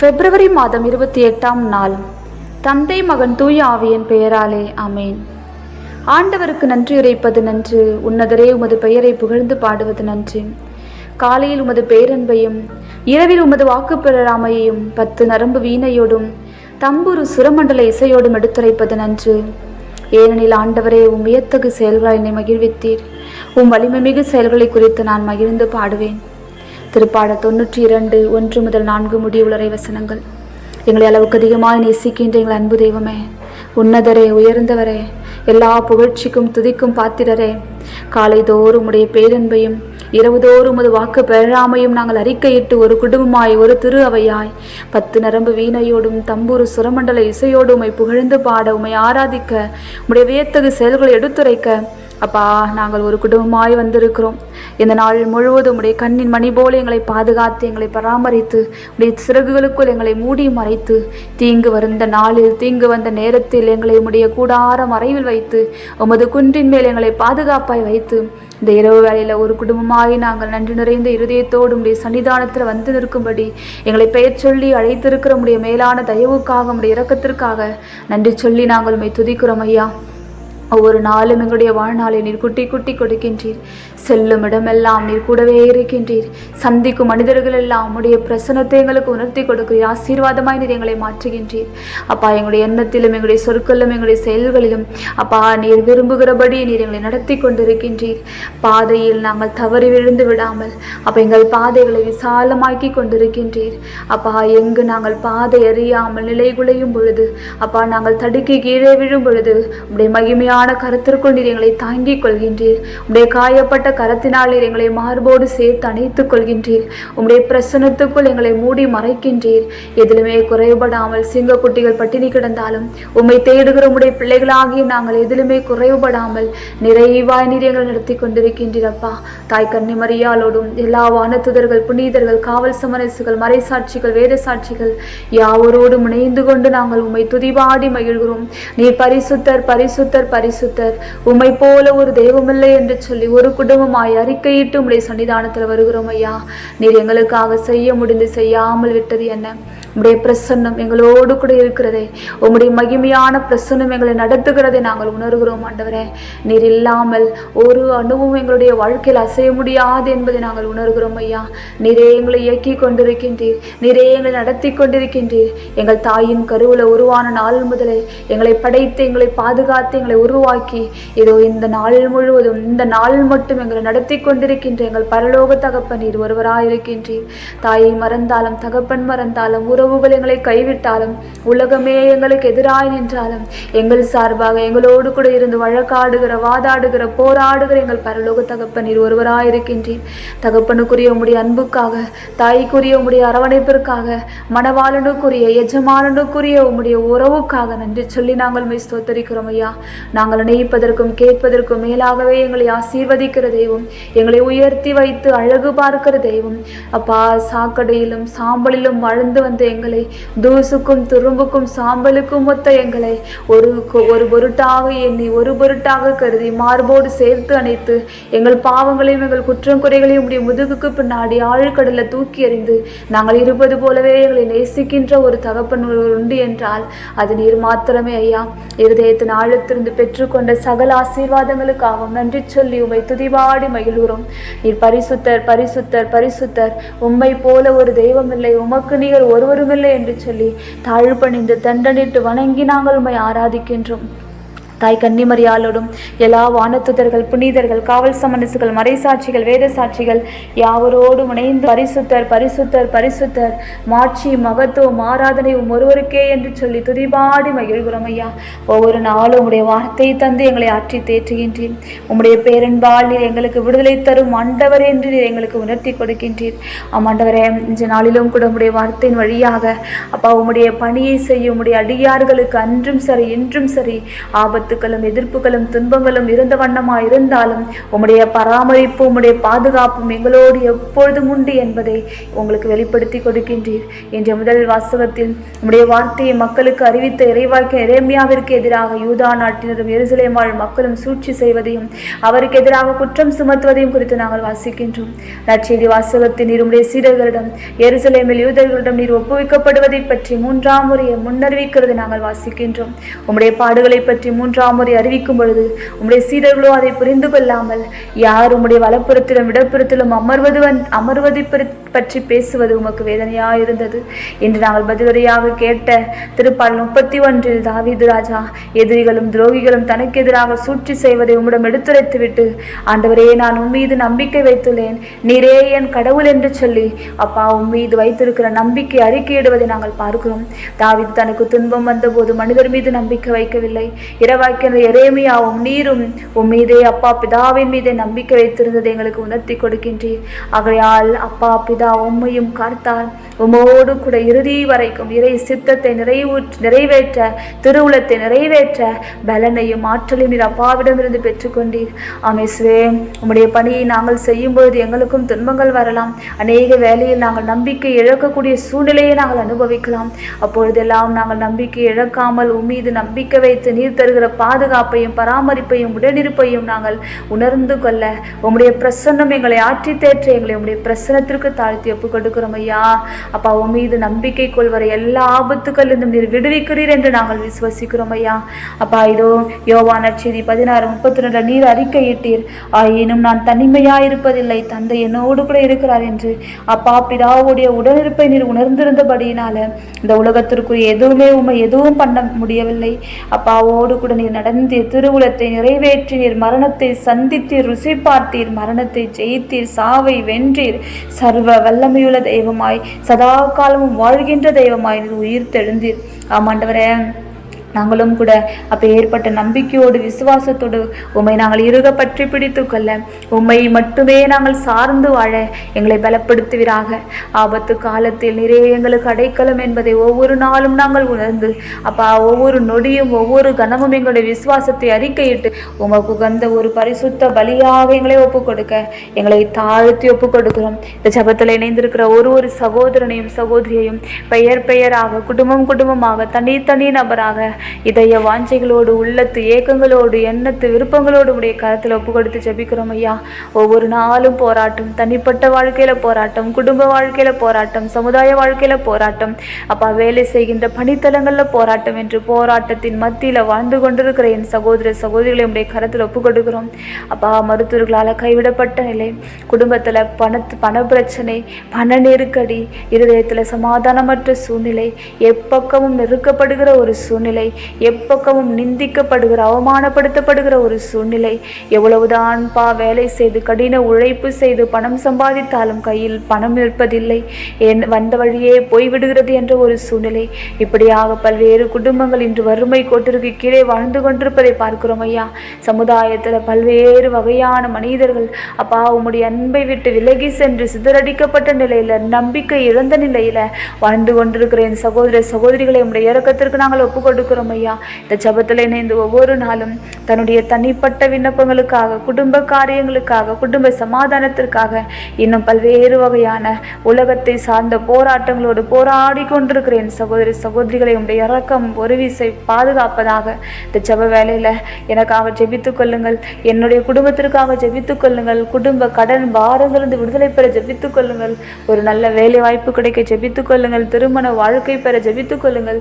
பிப்ரவரி மாதம் இருபத்தி எட்டாம் நாள். தந்தை மகன் தூய ஆவியின் பெயராலே அமேன் ஆண்டவருக்கு நன்றி உரைப்பது நன்று உன்னதரே உமது பெயரை புகழ்ந்து பாடுவது நன்று. காலையில் உமது பேரன்பையும் இரவில் உமது வாக்கு பத்து நரம்பு வீணையோடும் தம்புரு சுரமண்டல இசையோடும் எடுத்துரைப்பது நன்று. ஏனெனில் ஆண்டவரே உம் வியத்தகு செயல்களால் என்னை மகிழ்வித்தீர். உம் வலிமை மிகு செயல்களை குறித்து நான் மகிழ்ந்து பாடுவேன். திருப்பாட தொண்ணூற்றி இரண்டு ஒன்று முதல் நான்கு முடிவுள்ளரை வசனங்கள். எங்களை அளவுக்கு அதிகமாக நேசிக்கின்ற எங்கள் அன்பு தெய்வமே உன்னதரே உயர்ந்தவரே எல்லா புகழ்ச்சிக்கும் துதிக்கும் பாத்திரரே. காலை தோறும் உடைய பேரன்பையும் இரவுதோறும் அது வாக்கு பெறாமையும் நாங்கள் அறிக்கையிட்டு ஒரு குடும்பமாய் ஒரு திரு அவையாய் பத்து நரம்பு வீணையோடும் தம்பூர் சுரமண்டல இசையோடு உமை புகழ்ந்து பாட உமை ஆராதிக்க உடைய வியத்தகு செயல்களை எடுத்துரைக்க அப்பா நாங்கள் ஒரு குடும்பமாய் வந்திருக்கிறோம். இந்த நாள் முழுவதும் உடைய கண்ணின் மணி போல எங்களை பாதுகாத்து எங்களை பராமரித்து உடைய சிறகுகளுக்குள் எங்களை மூடி மறைத்து தீங்கு வந்த நாளில் தீங்கு வந்த நேரத்தில் எங்களை உடைய கூடார மறைவில் வைத்து உமது குன்றின் மேல் எங்களை பாதுகாப்பாய் வைத்து இந்த இரவு வேளையில் ஒரு குடும்பமாய் நாங்கள் நன்றி நிறைந்த இருதயத்தோடு உடைய சன்னிதானத்தில் வந்து நிற்கும்படி எங்களை பெயர் சொல்லி அழைத்திருக்கிற உடைய மேலான தயவுக்காக உடைய இரக்கத்திற்காக நன்றி சொல்லி நாங்கள் உம்மை துதிக்கிறோம் ஐயா. ஒவ்வொரு நாளும் எங்களுடைய வாழ்நாளை நீர் குட்டி குட்டி கொடுக்கின்றீர். செல்லும் இடமெல்லாம் நீர் கூடவே இருக்கின்றீர். சந்திக்கும் மனிதர்கள் எல்லாம் உடைய பிரசனத்தை எங்களுக்கு உணர்த்தி கொடுக்கிறீர் ஆசீர்வாதமாய் நீர் எங்களை மாற்றுகின்றீர். அப்பா எங்களுடைய எண்ணத்திலும் எங்களுடைய சொற்களிலும் எங்களுடைய செயல்களிலும் அப்பா நீர் விரும்புகிறபடி நீர் எங்களை நடத்தி கொண்டிருக்கின்றீர். பாதையில் நாங்கள் தவறி விழுந்து விடாமல் அப்போ எங்கள் பாதைகளை விசாலமாக்கி கொண்டிருக்கின்றீர். அப்பா எங்கு நாங்கள் பாதை அறியாமல் நிலை குலையும் பொழுது அப்பா நாங்கள் தடுக்கி கீழே விழும் பொழுது உடைய மகிமையான கருத்திற்குள் நீர் எங்களை தாங்கிக் கொள்கின்றீர். உடைய காயப்பட்ட கரத்தினால் நீர் எங்களை மார்போடு சேர்த்து அணைத்துக் கொள்கின்றீர். உம்முடைய பிரசனத்துக்குள் எங்களை மூடி மறைக்கின்றீர். எதிலுமே குறைபடாமல் சிங்கக்குட்டிகள் பட்டினி கிடந்தாலும் உம்மை தேடுகிற உம்முடைய பிள்ளைகளாகிய நாங்கள் எதிலுமே குறைவுபடாமல் நிறைவாய் நீர் எங்களை நடத்தி கொண்டிருக்கின்றீரப்பா தாய் கன்னிமரியாலோடும் எல்லா வானத்துதர்கள் புனிதர்கள் காவல் சமரசுகள் மறைசாட்சிகள் வேத சாட்சிகள் யாவரோடும் இணைந்து கொண்டு நாங்கள் உம்மை துதிபாடி மகிழ்கிறோம். நீர் பரிசுத்தர் பரிசுத்தர் பரி பரிசுத்தர். உம்மை போல ஒரு தெய்வமில்லை என்று சொல்லி ஒரு குடும்பமாய் அறிக்கையிட்டு உம்முடைய சன்னிதானத்தில் வருகிறோம் ஐயா. நீர் எங்களுக்காக செய்ய முடிந்து செய்யாமல் விட்டது என்ன? உம்முடைய பிரசன்னம் எங்களோடு கூட இருக்கிறதே. உம்முடைய மகிமையான பிரசன்னம் எங்களை நடத்துகிறதை நாங்கள் உணர்கிறோம் ஆண்டவரே. நீர் இல்லாமல் ஒரு அணுவும் எங்களுடைய வாழ்க்கையில் அசைய முடியாது என்பதை நாங்கள் உணர்கிறோம் ஐயா. நீரே எங்களை இயக்கி கொண்டிருக்கின்றீர். நீரே எங்களை நடத்தி கொண்டிருக்கின்றீர். எங்கள் தாயின் கருவில் உருவான நாள் முதலே எங்களை படைத்து எங்களை பாதுகாத்து எங்களை உருவாக்கி இதோ இந்த நாள் முழுவதும் இந்த நாள் மட்டும் எங்களை நடத்தி கொண்டிருக்கின்ற எங்கள் பரலோக தகப்பன் நீர் ஒருவராயிருக்கின்றீர். தாயை மறந்தாலும் தகப்பன் மறந்தாலும் உறவுகள் எங்களை கைவிட்டாலும் உலகமே எங்களுக்கு எதிராய் நின்றாலும் எங்கள் சார்பாக எங்களோடு கூட இருந்து வழக்காடுகிற வாதாடுகிற போராடுகிற எங்கள் பரலோக தகப்பன் நீர் ஒருவராயிருக்கின்றீர். தகப்பனுக்குரிய உடைய அன்புக்காக தாய்க்குரிய உடைய அரவணைப்பிற்காக மணவாளனுக்குரிய எஜமானனுக்குரிய உம்முடைய உறவுக்காக நன்றி சொல்லி நாங்கள் மெய் ஸ்தோத்தரிக்கிறோம் ஐயா. நாங்கள் நினைப்பதற்கும் கேட்பதற்கும் மேலாகவே எங்களை ஆசீர்வதிக்கிற தெய்வம் எங்களை உயர்த்தி வைத்து அழகு பார்க்கிற தெய்வம். அப்பா சாக்கடையிலும் சாம்பலிலும் வாழ்ந்து வந்த எங்களை. தூசுக்கும் துரும்புக்கும் சாம்பலுக்கும் ஒத்த எங்களை. ஒரு ஒரு பொருட்டாக எண்ணி ஒரு பொருட்டாக கருதி மார்போடு சேர்த்து அணைத்து எங்கள் பாவங்களையும் எங்கள் குற்றம் குறைகளையும் உடைய முதுகுக்கு பின்னாடி ஆழ்கடல்ல தூக்கி எறிந்து நாங்கள் இருப்பது போலவே எங்களை நேசிக்கின்ற ஒரு தகப்பன் ஒருவர் உண்டு என்றால் அது நீர் மாத்திரமே ஐயா. இருதயத்தின் ஆழத்திலிருந்து பெற்றுக்கொண்ட சகல ஆசீர்வாதங்களுக்காகவும் நன்றி சொல்லி உமை துதிபாடி மகிழ்கிறோம். நீர் பரிசுத்தர் பரிசுத்தர் பரிசுத்தர். உம்மை போல ஒரு தெய்வம் இல்லை. உமக்கு நீர் ஒருவருமில்லை என்று சொல்லி தாழ்பணிந்து தண்டனிட்டு வணங்கி நாங்கள் உம்மை ஆராதிக்கின்றோம். தாய் கன்னிமரியாலோடும் எல்லா வானத்துதர்கள் புனிதர்கள் காவல் சமனசுகள் மறைசாட்சிகள் வேத சாட்சிகள் யாவரோடும் இணைந்து பரிசுத்தர் பரிசுத்தர் பரிசுத்தர் மாட்சி மகத்துவம் ஆராதனை உம் ஒருவருக்கே என்று சொல்லி துதிபாடி மகிழ்கிறோம் ஐயா. ஒவ்வொரு நாளும் உடைய வார்த்தை தந்து எங்களை ஆற்றி தேற்றுகின்றேன் உம்முடைய பேரன்பால் நீர் எங்களுக்கு விடுதலை தரும் ஆண்டவர் என்று நீர் எங்களுக்கு உணர்த்தி கொடுக்கின்றீர். ஆமாண்டவரே இந்த நாளிலும் கூட உம்முடைய வார்த்தையின் வழியாக அப்பா உம்முடைய பணியை செய்ய உம்முடைய அடியார்களுக்கு அன்றும் சரி இன்றும் சரி ஆபத்து ஆபத்துகளும் எதிர்ப்புகளும் துன்பங்களும் இருந்த வண்ணமா இருந்தாலும் உம்முடைய பராமரிப்பு உம்முடைய பாதுகாப்பும் எங்களோடு எப்பொழுதும் உண்டு என்பதை உங்களுக்கு வெளிப்படுத்தி கொடுக்கின்றீர். என்ற முதல் வாசகத்தில் உம்முடைய வார்த்தையை மக்களுக்கு அறிவித்த இறைவாக்கிய இறைமையாவிற்கு எதிராக யூதா நாட்டினரும் எருசலேம் வாழ் மக்களும் சூழ்ச்சி செய்வதையும் அவருக்கு எதிராக குற்றம் சுமத்துவதையும் குறித்து நாங்கள் வாசிக்கின்றோம். நற்செய்தி வாசகத்தில் நீர் உம்முடைய சீடர்களிடம் எருசலேமில் யூதர்களிடம் நீர் ஒப்புவிக்கப்படுவதை பற்றி மூன்றாம் முறையை முன்னறிவிக்கிறது நாங்கள் வாசிக்கின்றோம். உம்முடைய பாடுகளை பற்றி மூன்று மூன்றாம் முறை அறிவிக்கும் பொழுது உம்முடைய சீடர்களோ அதை புரிந்து கொள்ளாமல் யார் உம்முடைய வலப்புறத்திலும் இடப்புறத்திலும் அமர்வது வந்- அமர்வதை பற்றி- பேசுவது உமக்கு வேதனையாக இருந்தது என்று நாங்கள் பதிலுரையாக கேட்ட திருப்பாடல் முப்பத்தி ஒன்றில் தாவீது ராஜா எதிரிகளும் துரோகிகளும் தனக்கு எதிராக சூழ்ச்சி செய்வதை உம்மிடம் எடுத்துரைத்து விட்டு ஆண்டவரே நான் உம்மீது நம்பிக்கை வைத்துள்ளேன். நீரே என் கடவுள் என்று சொல்லி அப்பா உம்மீது வைத்திருக்கிற நம்பிக்கை அறிக்கையிடுவதை நாங்கள் பார்க்கிறோம். தாவீது தனக்கு துன்பம் வந்தபோது மனிதர் மீது நம்பிக்கை வைக்கவில்லை. இரவு இரவாக்கிற எரேமியாவும் நீரும் உம்மீதே அப்பா பிதாவின் மீதே நம்பிக்கை வைத்திருந்ததை எங்களுக்கு உணர்த்தி கொடுக்கின்றீர். ஆகையால் அப்பா பிதா உம்மையும் காத்தால் உமோடு கூட இறுதி வரைக்கும் இறை சித்தத்தை நிறைவு நிறைவேற்ற திருவுளத்தை நிறைவேற்ற பலனையும் ஆற்றலையும் நீர் அப்பாவிடமிருந்து பெற்றுக்கொண்டீர். ஆமேசுவே உம்முடைய பணியை நாங்கள் செய்யும் பொழுது எங்களுக்கும் துன்பங்கள் வரலாம். அநேக வேலையில் நாங்கள் நம்பிக்கை இழக்கக்கூடிய சூழ்நிலையை நாங்கள் அனுபவிக்கலாம். அப்பொழுதெல்லாம் நாங்கள் நம்பிக்கை இழக்காமல் உம்மீது நம்பிக்கை வைத்து நீர் தருகிற பாதுகாப்பையும் பராமரிப்பையும் உடனிருப்பையும் நாங்கள் உணர்ந்து கொள்ள உம்முடைய பிரசன்னம் எங்களை ஆற்றி தேற்ற எங்களை உம்முடைய பிரசனத்திற்கு தாழ்த்தி ஒப்புக் கொடுக்கிறோம் ஐயா. அப்பா உன் மீது நம்பிக்கை கொள்வர எல்லா ஆபத்துக்களிலிருந்தும் நீர் விடுவிக்கிறீர் என்று நாங்கள் விசுவசிக்கிறோம் ஐயா. அப்பா இதோ யோவா நற்செய்தி பதினாறு முப்பத்தி ரெண்டு நீர் அறிக்கையிட்டீர். ஆயினும் நான் தனிமையா இருப்பதில்லை தந்தை என்னோடு கூட இருக்கிறார் என்று. அப்பா பிதாவுடைய உடனிருப்பை நீர் உணர்ந்திருந்தபடியினால இந்த உலகத்திற்குரிய எதுவுமே உண்மை எதுவும் பண்ண முடியவில்லை. அப்பாவோடு கூட நீ நீர் நடந்தீர் திருவுளத்தை நிறைவேற்றினீர் மரணத்தை சந்தித்தீர் ருசி பார்த்தீர் மரணத்தை ஜெயித்தீர் சாவை வென்றீர். சர்வ வல்லமையுள்ள தெய்வமாய் சதா காலமும் வாழ்கின்ற தெய்வமாய் உயிர் தெழுந்தீர். ஆமாண்டவரே நாங்களும் கூட அப்போ ஏற்பட்ட நம்பிக்கையோடு விசுவாசத்தோடு உம்மை நாங்கள் இறுக பற்றி பிடித்து கொள்ள. உம்மை மட்டுமே நாங்கள் சார்ந்து வாழ எங்களை பலப்படுத்துவீராக. ஆபத்து காலத்தில் நிறைய எங்களுக்கு அடைக்கலம் என்பதை ஒவ்வொரு நாளும் நாங்கள் உணர்ந்து அப்பா ஒவ்வொரு நொடியும் ஒவ்வொரு கணமும் எங்களுடைய விசுவாசத்தை அறிக்கையிட்டு உமக்கு உகந்த ஒரு பரிசுத்த பலியாக எங்களை ஒப்புக் கொடுக்க எங்களை தாழ்த்தி ஒப்புக் கொடுக்கிறோம் இந்த ஜபத்தில் இணைந்திருக்கிற ஒரு ஒரு சகோதரனையும் சகோதரியையும் பெயர் பெயராக குடும்பம் குடும்பமாக தனி தனி நபராக இதய வாஞ்சைகளோடு உள்ளத்து ஏக்கங்களோடு எண்ணத்து விருப்பங்களோடு உடைய கரத்தில் ஒப்பு கொடுத்து ஜெபிக்கிறோம் ஐயா. ஒவ்வொரு நாளும் போராட்டம் தனிப்பட்ட வாழ்க்கையில் போராட்டம் குடும்ப வாழ்க்கையில் போராட்டம் சமுதாய வாழ்க்கையில் போராட்டம். அப்பா வேலை செய்கின்ற பணித்தலங்களில் போராட்டம் என்று போராட்டத்தின் மத்தியில் வாழ்ந்து கொண்டிருக்கிற என் சகோதர சகோதரிகளை உடைய கரத்தில் ஒப்பு கொடுக்கிறோம் அப்பா மருத்துவர்களால் கைவிடப்பட்ட நிலை குடும்பத்தில் பணத்து பண பிரச்சனை பண நெருக்கடி இருதயத்தில் சமாதானமற்ற சூழ்நிலை எப்பக்கமும் நெருக்கப்படுகிற ஒரு சூழ்நிலை எப்பக்கமும் நிந்திக்கப்படுகிற அவமானப்படுத்தப்படுகிற ஒரு சூழ்நிலை. எவ்வளவுதான் பா வேலை செய்து கடின உழைப்பு செய்து பணம் சம்பாதித்தாலும் கையில் பணம் இருப்பதில்லை என் வந்த வழியே போய்விடுகிறது என்ற ஒரு சூழ்நிலை. இப்படியாக பல்வேறு குடும்பங்கள் இன்று வறுமை கோட்டிற்கு கீழே வாழ்ந்து கொண்டிருப்பதை பார்க்கிறோம் ஐயா. சமுதாயத்தில் பல்வேறு வகையான மனிதர்கள் அப்பா உம்முடைய அன்பை விட்டு விலகி சென்று சிதறடிக்கப்பட்ட நிலையில் நம்பிக்கை இழந்த நிலையில் வாழ்ந்து கொண்டிருக்கிற என் சகோதர சகோதரிகளை உம்முடைய இறக்கத்திற்கு நாங்கள் ஒப்பு கொடுக்கிறோம் ஐயா. இந்த ஜபத்தில் இணைந்து ஒவ்வொரு நாளும் தன்னுடைய தனிப்பட்ட விண்ணப்பங்களுக்காக குடும்ப காரியங்களுக்காக குடும்ப சமாதானத்திற்காக இன்னும் பல்வேறு வகையான உலகத்தை சார்ந்த போராட்டங்களோடு போராடி கொண்டிருக்கிறேன். சகோதரி சகோதரிகளை உடைய இறக்கம் ஒரு விசை பாதுகாப்பதாக இந்த ஜப வேலையில் எனக்காக ஜெபித்துக் கொள்ளுங்கள். என்னுடைய குடும்பத்திற்காக ஜெபித்துக் கொள்ளுங்கள். குடும்ப கடன் பாரங்களிலிருந்து விடுதலை பெற ஜெபித்துக் கொள்ளுங்கள். ஒரு நல்ல வேலை வாய்ப்பு கிடைக்க ஜெபித்துக் கொள்ளுங்கள். திருமண வாழ்க்கை பெற ஜெபித்துக் கொள்ளுங்கள்.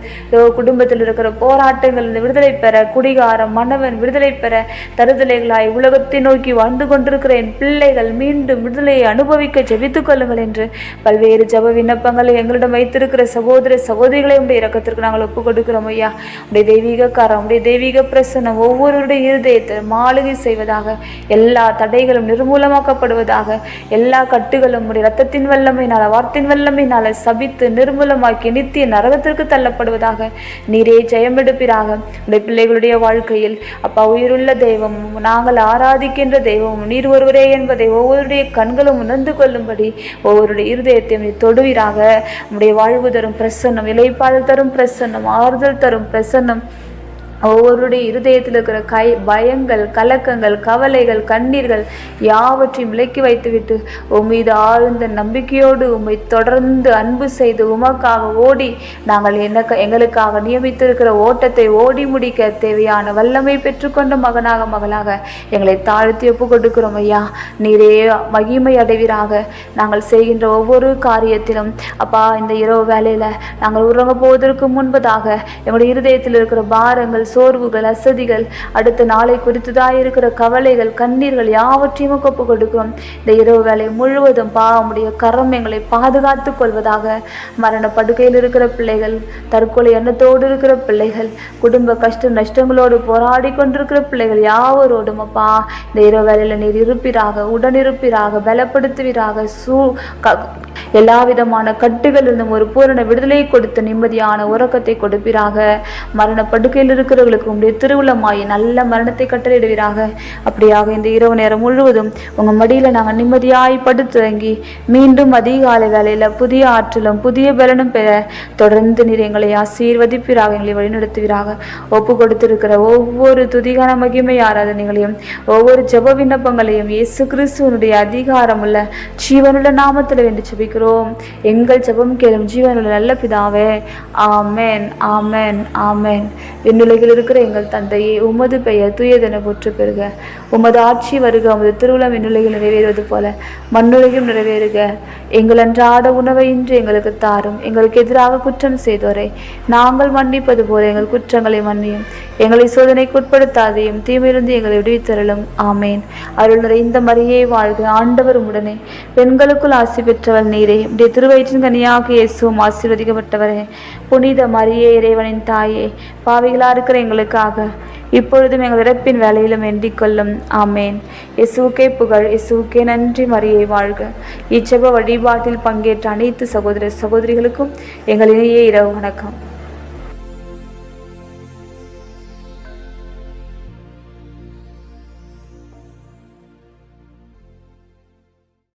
குடும்பத்தில் இருக்கிற போராட்டங்களிலிருந்து விடுதலை பெற குடிகாரம் மன்னவன் விடுதலை பெற தருதலைகளாய் உலகத்தை நோக்கி வாழ்ந்து கொண்டிருக்கிற என் பிள்ளைகள் மீண்டும் விடுதலையை அனுபவிக்க ஜெபித்துக் கொள்ளுங்கள் என்று பல்வேறு ஜெப விண்ணப்பங்களை எங்களிடம் வைத்திருக்கிற சகோதர சகோதரிகளை உடைய இறக்கத்திற்கு நாங்கள் ஒப்புக் கொடுக்கிறோம் ஐயா. உடைய தெய்வீக காரம் உடைய தெய்வீக பிரசனம் ஒவ்வொருடைய இருதயத்தை மாளிகை செய்வதாக எல்லா தடைகளும் நிர்மூலமாக்கப்படுவதாக எல்லா கட்டுகளும் உடைய ரத்தத்தின் வல்லமையினால வார்த்தையின் வல்லமையினால சபித்து நிர்மூலமாக்கி நித்திய நரகத்திற்கு தள்ளப்படுவதாக நீரே ஜெயம் எடுப்பீராக உடைய பிள்ளைகளுடைய வாழ்க்கையில் அப்பா உயிருள்ள தெய்வம் நாங்கள் ஆராதிக்கின்ற தெய்வம் நீர் ஒருவரே என்பதை ஒவ்வொருடைய கண்களும் உணர்ந்து கொள்ளும்படி ஒவ்வொருடைய இருதயத்தையும் தொடுவீராக. நம்முடைய வாழ்வு தரும் பிரசன்னம் இலைப்பால் தரும் பிரசன்னம் ஆறுதல் தரும் பிரசன்னம் ஒவ்வொருடைய இருதயத்தில் இருக்கிற கை பயங்கள் கலக்கங்கள் கவலைகள் கண்ணீர்கள் யாவற்றையும் விலக்கி வைத்துவிட்டு உன் மீது ஆழ்ந்த நம்பிக்கையோடு உம்மை தொடர்ந்து அன்பு செய்து உமக்காக ஓடி நாங்கள் என்ன எங்களுக்காக நியமித்திருக்கிற ஓட்டத்தை ஓடி முடிக்க தேவையான வல்லமை பெற்றுக்கொண்ட மகனாக மகளாக எங்களை தாழ்த்தி ஒப்பு கொடுக்கிறோம் ஐயா. நீரே மகிமை அடைவீராக. நாங்கள் செய்கின்ற ஒவ்வொரு காரியத்திலும் அப்பா இந்த இரவு வேலையில் நாங்கள் உறங்க போவதற்கு முன்பதாக எங்களுடைய இருதயத்தில் இருக்கிற பாரங்கள் சோர்வுகள் அசதிகள் அடுத்த நாளை குறித்துதான் இருக்கிற கவலைகள் கண்ணீர்கள் யாவற்றையும் ஒப்பு கொடுக்கிறோம் இந்த இரவு வேலை முழுவதும் பாவமுடைய கரம் எங்களை பாதுகாத்து கொள்வதாக மரண படுக்கையில் இருக்கிற பிள்ளைகள் தற்கொலை எண்ணத்தோடு இருக்கிற பிள்ளைகள் குடும்ப கஷ்ட நஷ்டங்களோடு போராடி கொண்டிருக்கிற பிள்ளைகள் யாவரோடும் அப்பா இந்த இரவு வேலையில் நீர் இருப்பீராக உடனிருப்பீராக பலப்படுத்துவீராக சூ எல்லா விதமான கட்டுகளிலிருந்தும் ஒரு பூரண விடுதலை கொடுத்து நிம்மதியான உறக்கத்தை கொடுப்பீராக. மரண படுக்கையில் இருக்கிறவர்களுக்கு உங்களுடைய திருவுளமாய் நல்ல மரணத்தை கட்டளையிடுவீராக. அப்படியாக இந்த இரவு நேரம் முழுவதும் உங்கள் மடியில் நாங்கள் நிம்மதியாய் படுத்துறங்கி மீண்டும் அதிகாலை வேலையில் புதிய ஆற்றலும் புதிய பலனும் பெற தொடர்ந்து நீர் எங்களை ஆசீர்வதிப்பீராக எங்களை வழிநடத்துவீராக. ஒப்பு கொடுத்திருக்கிற ஒவ்வொரு துதிகான மகிமை ஆராதனைகளையும் ஒவ்வொரு ஜப விண்ணப்பங்களையும் இயேசு கிறிஸ்துவனுடைய அதிகாரமுள்ள ஜீவனுள்ள நாமத்தில் வேண்டி ஜெபிக்கிறோம். எங்கள் ஜபம் கேளும் ஜீவனுள்ள நல்ல பிதாவே ஆமேன் ஆமேன் ஆமேன். ஆமென் விண்ணுலகில் இருக்கிற எங்கள் தந்தையே உமது பெயர் தூயதென போற்று பெறுக. உமது ஆட்சி வருக உமது திருவிழா விண்ணுலகில் நிறைவேறுவது போல மண்ணுலகில் நிறைவேறுக. எங்கள் அன்றாட உணவை இன்று எங்களுக்கு தாரும். எங்களுக்கு எதிராக குற்றம் செய்தோரை நாங்கள் மன்னிப்பது போல எங்கள் குற்றங்களை மன்னியும். எங்களை சோதனைக்கு உட்படுத்தாதையும் தீமையிலிருந்து எங்களை விடுவித்தரலும் ஆமேன். அருள் நிறைந்த மரியே வாழ்க. ஆண்டவர் உடனே பெண்களுக்குள் ஆசி பெற்றவள் நீரே. உடைய திருவயிற்றின் கனியாக இயேசுவும் ஆசீர்வதிக்கப்பட்டவரே. புனித மரியே இறைவனின் தாயே. பாவிகளா இருக்கிற எங்களுக்காக இப்பொழுதும் எங்கள் இறப்பின் வேலையிலும் வேண்டிக் கொள்ளும். ஆமேன். இசுவுக்கே புகழ் இசுவுக்கே நன்றி மரியை வாழ்க. இச்செப வழிபாட்டில் பங்கேற்ற அனைத்து சகோதர சகோதரிகளுக்கும் எங்கள் இணைய இரவு வணக்கம்.